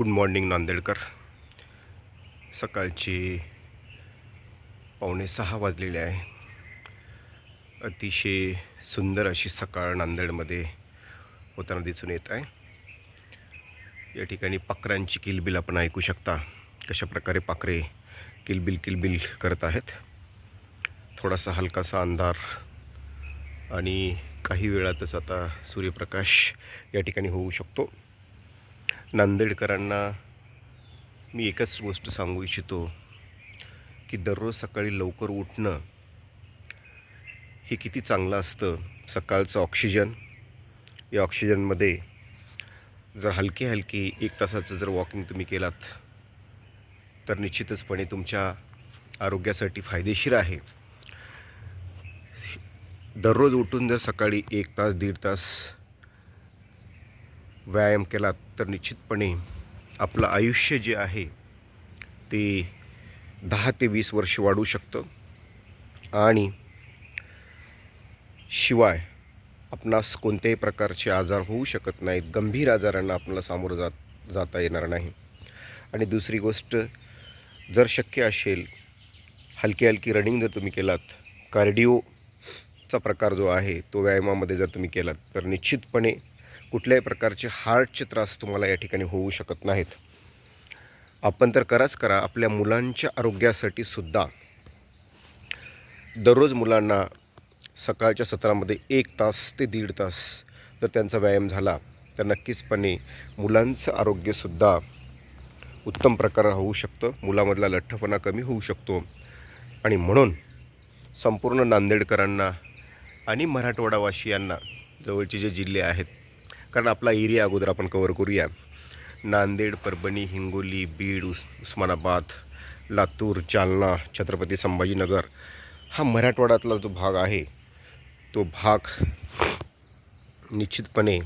Good morning Nandedkar. सकाळचे पावणे सहा वाजलेले आहे. अतिशय सुंदर अशी सकाळ नांदेडमध्ये होताना दिसून येत आहे. या ठिकाणी पाखरांची किलबिल आपण ऐकू शकता. कशा प्रकारे पाखरे किलबिल किलबिल करत आहेत. थोडासा हलकासा अंधार आणि काही वेळातच आता सूर्यप्रकाश या ठिकाणी होऊ शकतो. नांदेडकरांना मी एकच गोष्ट सांगू इच्छितो की दररोज सकाळी लवकर उठणं हे किती चांगलं असतं. सकाळचं ऑक्सिजन या ऑक्सिजनमध्ये जर हलकी हलकी एक तासाचं जर वॉकिंग तुम्ही केलात तर निश्चितचपणे तुमच्या आरोग्यासाठी फायदेशीर आहे. दररोज उठून जर सकाळी एक तास दीड तास व्यायाम केला तर निश्चितपणे आपलं आयुष्य जे आहे ते दहा ते वीस वर्ष वाढू शकतं. आणि शिवाय आपणास कोणत्याही प्रकारचे आजार होऊ शकत नाहीत. गंभीर आजारांना आपल्याला सामोरं जात जाता येणार नाही. आणि दुसरी गोष्ट जर शक्य असेल हलकी हलकी रनिंग जर तुम्ही केलात कार्डिओचा प्रकार जो आहे तो व्यायामामध्ये जर तुम्ही केलात तर निश्चितपणे कुठल्याही प्रकारचे हार्टचे त्रास तुम्हाला या ठिकाणी होऊ शकत नाहीत. आपण तर कराच करा आपल्या मुलांच्या आरोग्यासाठी सुद्धा. दररोज मुलांना सकाळच्या सत्रामध्ये एक तास ते दीड तास जर त्यांचा व्यायाम झाला तर नक्कीचपणे मुलांचं आरोग्यसुद्धा उत्तम प्रकारे होऊ शकतं. मुलामधला लठ्ठपणा कमी होऊ शकतो. आणि म्हणून संपूर्ण नांदेडकरांना आणि मराठवाडावासियांना जवळचे जे जिल्हे आहेत कारण आपला एरिया अगोदर आपण कवर करूया. नांदेड परभणी हिंगोली बीड उस उस्मानाबाद लातूर जालना छत्रपती संभाजीनगर हा मराठवाड्यातला जो भाग आहे तो भाग निश्चितपणे